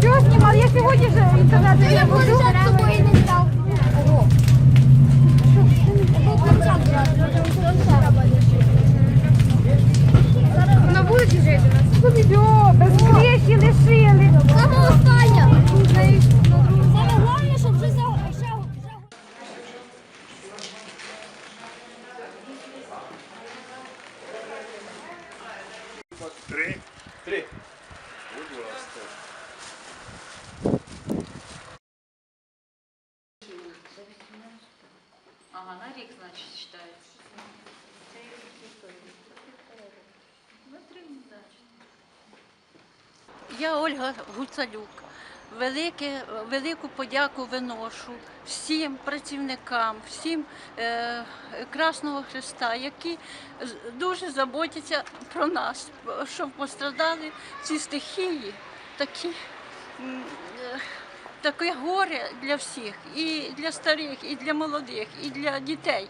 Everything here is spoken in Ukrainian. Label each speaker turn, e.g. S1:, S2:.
S1: Що знімав? Я сьогодні вже інтернет не
S2: Я
S1: буду.
S2: взяв з собою не. Я концерт На вулиці жити нас.
S1: Все, без лишили.
S3: Три. Три. Будь ласка.
S4: Ага, на рік, значить, читається. На три, значить. Я Ольга Гуцалюк. Велике, велику подяку виношу всім працівникам, всім е, Красного Христа, які дуже заботяться про нас, щоб пострадали ці стихії, такі, е, таке горе для всіх, і для старих, і для молодих, і для дітей.